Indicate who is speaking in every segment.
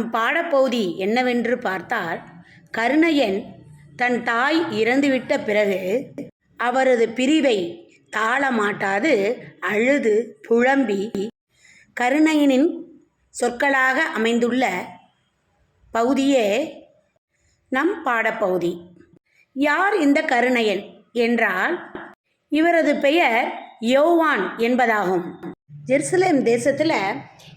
Speaker 1: நம் பாடப்பகுதி என்னவென்று பார்த்தால் கருணையன் தன் தாய் இறந்துவிட்ட பிறகு அவரது பிரிவை தாளமாட்டாது அழுது புழம்பி கருணையனின் சொற்களாக அமைந்துள்ள பகுதியே நம் பாடப்பகுதி யார் இந்த கருணையன்? என்றால் இவரது பெயர் யோவான் என்பதாகும். ஜெருசலேம் தேசத்தில்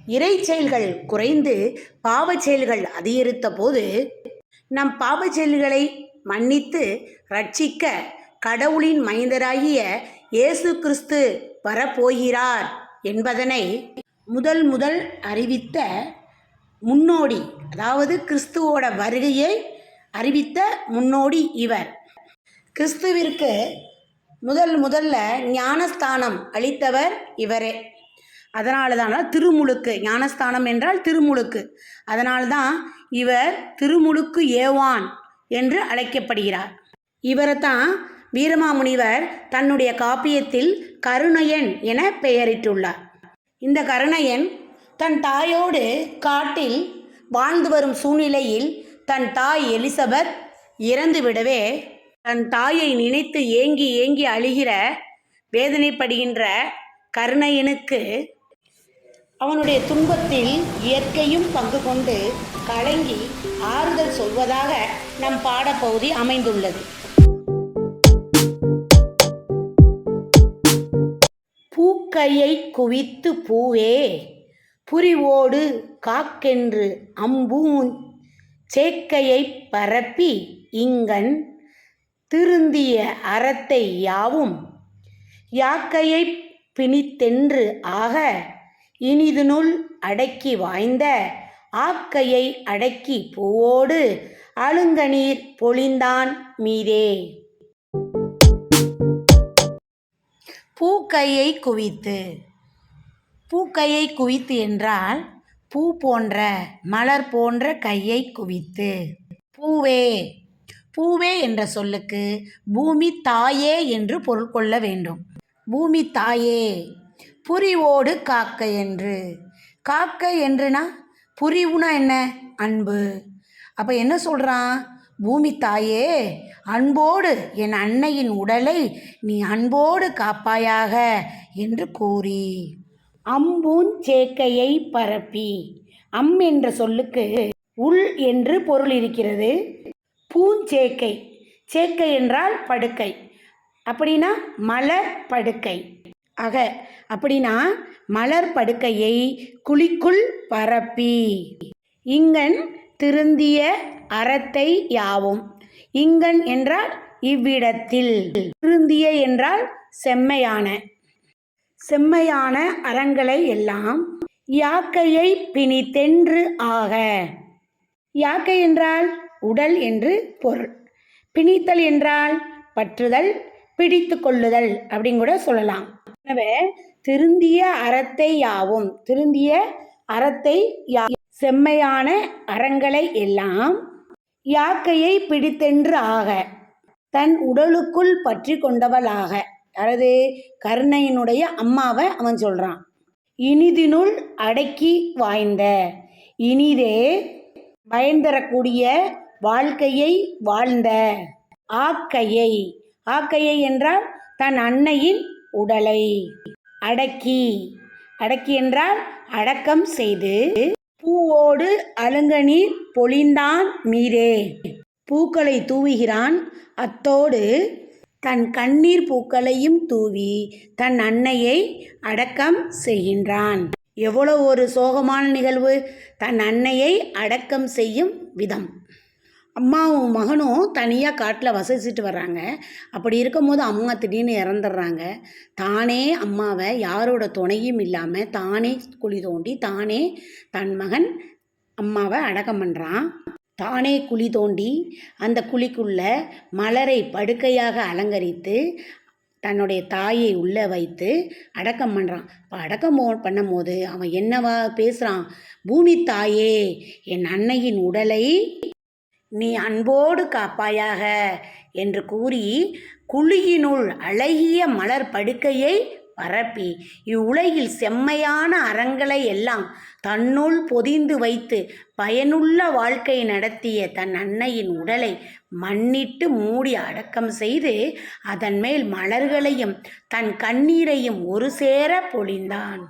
Speaker 1: இறை செயல்கள் குறைந்து பாவச் செயல்கள் அதிகரித்த போது நம் பாவச் செயல்களை மன்னித்து ரட்சிக்க கடவுளின் மைந்தராகிய இயேசு கிறிஸ்து வரப்போகிறார் என்பதனை முதல் முதல் அறிவித்த முன்னோடி அதாவது கிறிஸ்துவோட வருகையை அறிவித்த முன்னோடி இவர். கிறிஸ்துவிற்கு முதல் முதல்ல ஞானஸ்தானம் அளித்தவர் இவரே. அதனால தான் திருமுழுக்கு ஞானஸ்தானம் என்றால் திருமுழுக்கு. அதனால்தான் இவர் திருமுழுக்கு ஏவான் என்று அழைக்கப்படுகிறார். இவரை தான் வீரமாமுனிவர் தன்னுடைய காப்பியத்தில் கருணையன் என பெயரிட்டுள்ளார். இந்த கருணையன் தன் தாயோடு காட்டில் வாழ்ந்து வரும் சூழ்நிலையில் தன் தாய் எலிசபெத் இறந்துவிடவே தன் தாயை நினைத்து ஏங்கி ஏங்கி அழுகிற வேதனைப்படுகின்ற கருணையனுக்கு அவனுடைய துன்பத்தில் இயற்கையும் பங்கு கொண்டு கலங்கி ஆறுதல் சொல்வதாக நம் பாடப்பகுதி அமைந்துள்ளது. பூக்கையை குவித்து பூவே புரிவோடு காக்கென்று அம்பூன் சேக்கையை பரப்பி இங்கன் திருந்திய அறத்தை யாவும் யாக்கையை பிணித்தென்று ஆக இனிதுனுள் அடக்கி வாய்ந்த ஆக்கையை அடக்கி பூவோடு அழுங்கநீர் பொழிந்தான் மீதே. பூக்கையை குவித்து. பூக்கையை குவித்து என்றால் பூ போன்ற மலர் போன்ற கையை குவித்து. பூவே பூவே என்ற சொல்லுக்கு பூமி தாயே என்று பொருள் கொள்ள வேண்டும். பூமி தாயே புரிவோடு காக்க என்று. காக்க என்றுனா புரிவுனா என்ன? அன்பு. அப்போ என்ன சொல்கிறான் பூமி தாயே அன்போடு என் அன்னையின் உடலை நீ அன்போடு காப்பாயாக என்று கூறி. அம்பூஞ்சேக்கையை பரப்பி. அம் என்ற சொல்லுக்கு உள் என்று பொருள் இருக்கிறது. பூஞ்சேக்கை. சேக்கை என்றால் படுக்கை. அப்படின்னா மலர் படுக்கை. அக அப்படின்னா மலர் படுக்கையை குழிக்குள் பரப்பி. இங்கன் திருந்திய அறத்தை யாவும்? இங்கன் என்றால் இவ்விடத்தில். திருந்திய என்றால் செம்மையான. செம்மையான அறங்களை எல்லாம் யாக்கையை பிணித்தென்று ஆக. யாக்கை என்றால் உடல் என்று பொருள். பிணித்தல் என்றால் பற்றுதல் பிடித்து கொள்ளுதல் அப்படின்னு கூட சொல்லலாம். எனவே திருந்திய அறத்தை யாவும் திருந்திய அறத்தை யா செம்மையான அறங்களை எல்லாம் யாக்கையை பிடித்தென்று ஆக தன் உடலுக்குள் பற்றி கொண்டவளாக. அதாவது கருணையினுடைய அம்மாவை அவன் சொல்கிறான் இனிதினுள் அடக்கி வாய்ந்த இனிதே பயன்தரக்கூடிய வாழ்க்கையை வாழ்ந்த ஆக்கையை. ஆக்கையை என்றால் தன் அன்னையின் உடலை அடக்கி. அடக்கி என்றால் அடக்கம் செய்து பூவோடு அலுங்கநீர் பொழிந்தான் மீரே பூக்களை தூவுகிறான். அத்தோடு தன் கண்ணீர் பூக்களையும் தூவி தன் அன்னையை அடக்கம் செய்கின்றான். எவ்வளோ ஒரு சோகமான நிகழ்வு. தன் அன்னையை அடக்கம் செய்யும் விதம். அம்மாவும் மகனும் தனியாக காட்டில் வசிச்சுட்டு வர்றாங்க. அப்படி இருக்கும்போது அம்மா திடீர்னு இறந்துடுறாங்க. தானே அம்மாவை யாரோட துணையும் இல்லாமல் தானே குழி தோண்டி தானே தன் மகன் அம்மாவை அடக்கம் பண்ணுறான் தானே குழி தோண்டி அந்த குழிக்குள்ள மலரை படுக்கையாக அலங்கரித்து தன்னுடைய தாயை உள்ளே வைத்து அடக்கம் பண்ணுறான் இப்போ அடக்கம் பண்ணும் பண்ணும்போது அவன் என்னவா பேசுகிறான் பூமி தாயே என் அன்னையின் உடலை நீ அன்போடு காப்பாயாக என்று கூறி குழியினுள் அழகிய மலர் படுக்கையை பரப்பி இவ்வுலகில் செம்மையான அறங்களை எல்லாம் தன்னுள் பொதிந்து வைத்து பயனுள்ள வாழ்க்கை நடத்திய தன் அன்னையின் உடலை மண்ணிட்டு மூடி அடக்கம் செய்து அதன் மேல் மலர்களையும் தன் கண்ணீரையும் ஒரு சேர பொழிந்தான்.